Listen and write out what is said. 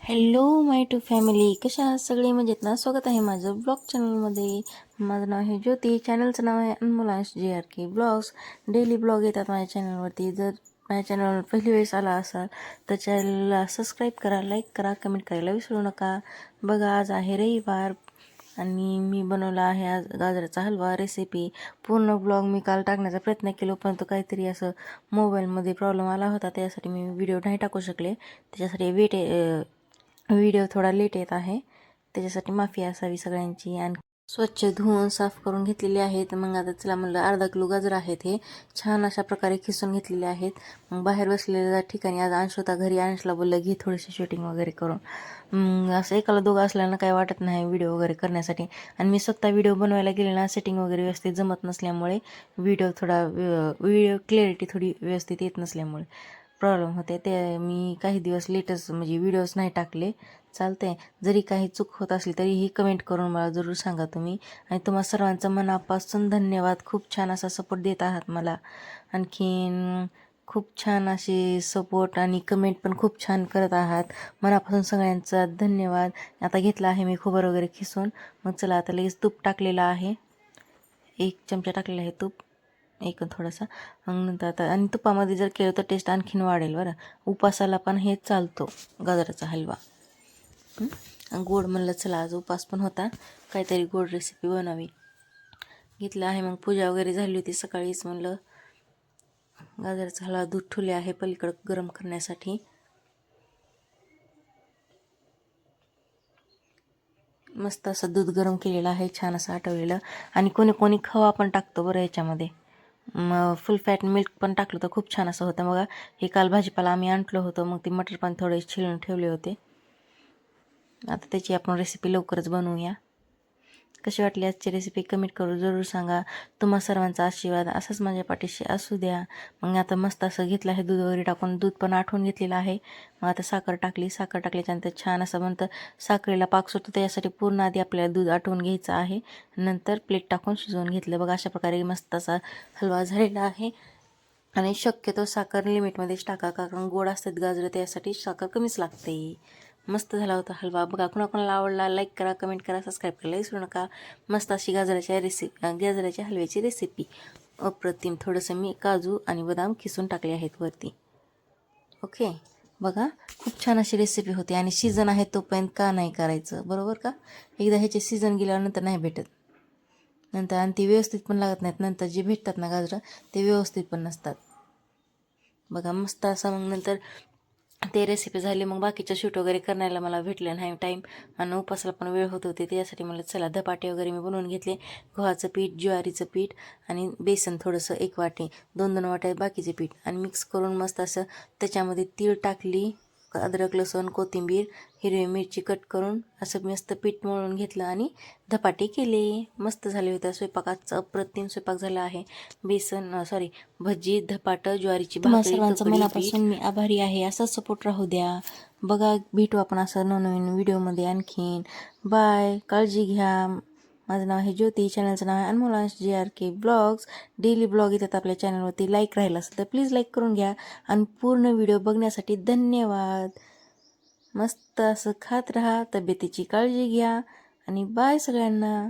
Hello my to family कशा आहात सगळे? मजेत ना? स्वागत आहे माझं ब्लॉग चॅनलमध्ये माझं नाव आहे ज्योती. चॅनलचं नाव आहे Anmolansh J R K blogs daily blog येतात माझ्या चॅनलवरती जर माझ्या चॅनलवर पहिली वेळेस आला असाल तर चॅनलला सबस्क्राईब करा लाईक करा कमेंट करायला विसरू नका. बघा आज आहे रविवार आणि मी बनवला आहे आज गाजराचा हलवा रेसिपी पूर्ण ब्लॉग मी काल टाकण्याचा प्रयत्न केलो परंतु काहीतरी असं मोबाईलमध्ये प्रॉब्लेम आला होता त्यासाठी मी व्हिडिओ नाही टाकू शकले. त्याच्यासाठी वेट व्हिडिओ थोडा लेट येत आहे. त्याच्यासाठी माफी असावी सगळ्यांची आणि स्वच्छ धुवून साफ करून घेतलेले आहेत. मग आता चला म्हणलं अर्धा किलो गाजर आहेत हे. छान अशा प्रकारे खिसून घेतलेले आहेत. मग बाहेर बसलेल्या ठिकाणी आज अंश होता घरी अंशला बोललं घे थोडीशी शूटिंग वगैरे करून. असं एकाला दोघं असल्यानं काही वाटत नाही व्हिडिओ वगैरे करण्यासाठी. आणि मी स्वतः व्हिडिओ बनवायला गेले ना सेटिंग वगैरे व्यवस्थित जमत नसल्यामुळे व्हिडिओ थोडा व्हिडिओ क्लॅरिटी थोडी व्यवस्थित येत नसल्यामुळे. प्रॉब्लेम होते. ते मी काही दिवस लेटच म्हणजे व्हिडिओज नाही टाकले. चालते जरी काही चूक होत असली तरीही कमेंट करून मला जरूर सांगा तुम्ही. आणि तुम्हा सर्वांचं मनापासून धन्यवाद. खूप छान असा सपोर्ट देत आहात मला. आणखीन खूप छान असे सपोर्ट आणि कमेंट पण खूप छान करत आहात. मनापासून सगळ्यांचा धन्यवाद. आता घेतला आहे मी खोबर वगैरे खिसून. मग चला आता लगेच तूप टाकलेलं आहे. एक चमचा टाकलेला आहे तूप. एक थोडासा. मग नंतर आता आणि तुपामध्ये जर केलं तर टेस्ट आणखीन वाढेल बरं. उपासाला पण हे चालतो गाजराचा हलवा. गोड म्हणलं चला आज उपास पण होता. काहीतरी गोड रेसिपी बनावी घेतलं आहे मग पूजा वगैरे झाली होती सकाळीच म्हणलं. गाजराचा हलवा दूध ठुले आहे पलीकडं गरम करण्यासाठी. मस्त असं दूध गरम केलेलं आहे छान असं आटवलेलं आणि कोणी कोणी खवा पण टाकतो बरं याच्यामध्ये. मग फुल फॅट मिल्क पण टाकलं तर खूप छान असं होतं. मग हे काल भाजीपाला आम्ही आणलं होतं. मग ते मटर पण थोडे छिलून ठेवले होते. आता त्याची आपण रेसिपी लवकरच बनवूया. कशी वाटली आजची रेसिपी कमेंट करू जरूर सांगा. तुम्हा सर्वांचा आशीर्वाद असाच माझ्या पाठीशी असू द्या. मग आता मस्त असं घेतलं आहे दूध वगैरे टाकून दूध पण आठवून घेतलेलं आहे. मग आता साखर टाकली साखर टाकल्याच्यानंतर छान असं म्हणतं साखरेला पाक सुटतो त्याच्यासाठी पूर्ण आधी आपल्याला दूध आठवून घ्यायचं आहे. नंतर प्लेट टाकून शिजवून घेतलं. बघा अशा प्रकारे मस्त असा हलवा झालेला आहे. आणि शक्यतो साखर लिमिटमध्येच टाका कारण गोड असतात गाजरं त्यासाठी साखर कमीच लागते. मस्त झाला होता हलवा. बघा कुणाकुणाला आवडला लाईक करा कमेंट करा सबस्क्राईब करायला विसरू नका. मस्त अशी गाजराच्या रेसिपी गाजराच्या हलव्याची रेसिपी अप्रतिम. थोडंसं मी काजू आणि बदाम खिसून टाकले आहेत वरती. ओके बघा खूप छान अशी रेसिपी होती आणि सीझन आहे तोपर्यंत का नाही करायचं? बरोबर का? एकदा ह्याचे सीझन गेल्यानंतर नाही भेटत. नंतर आणि ते व्यवस्थित पण लागत नाहीत. नंतर जे भेटतात ना गाजरं ते व्यवस्थित पण नसतात. बघा मस्त असं मग नंतर ते रेसिपी झाली मग बाकीच्या शूट वगैरे करण्याला मला भेटलं नाही टाईम आणि उपासाला पण वेळ होत होते त्यासाठी मला चला धपाटे वगैरे मी बनवून घेतले. गव्हाचं पीठ ज्वारीचं पीठ आणि बेसन थोडंसं एक वाटी दोन दोन वाट्या बाकीचे पीठ. आणि मिक्स करून मस्त असं त्याच्यामध्ये तीळ टाकली अद्रक लसूण कोथिंबीर हिरवी मिरची कट करून असं मस्त पीठ मळून घेतलं आणि धपाटे केले. मस्त झाले होते. स्वयंपाकाचं अप्रतिम स्वयंपाक झाला आहे. बेसन सॉरी भजी धपाटं ज्वारीची सर्वांचं मनापासून मी आभारी आहे. असंच सपोर्ट राहू द्या. बघा भेटू आपण असं नवनवीन व्हिडिओमध्ये आणखीन. बाय काळजी घ्या. माझं नाव आहे ज्योती चॅनलचं नाव आहे Anmolansh J R K blogs daily blog येतात आपल्या चॅनलवरती लाईक राहिला असेल तर प्लीज लाईक करून घ्या. आणि पूर्ण व्हिडिओ बघण्यासाठी धन्यवाद. मस्त असं खात राहा तब्येतीची काळजी घ्या. आणि बाय सगळ्यांना.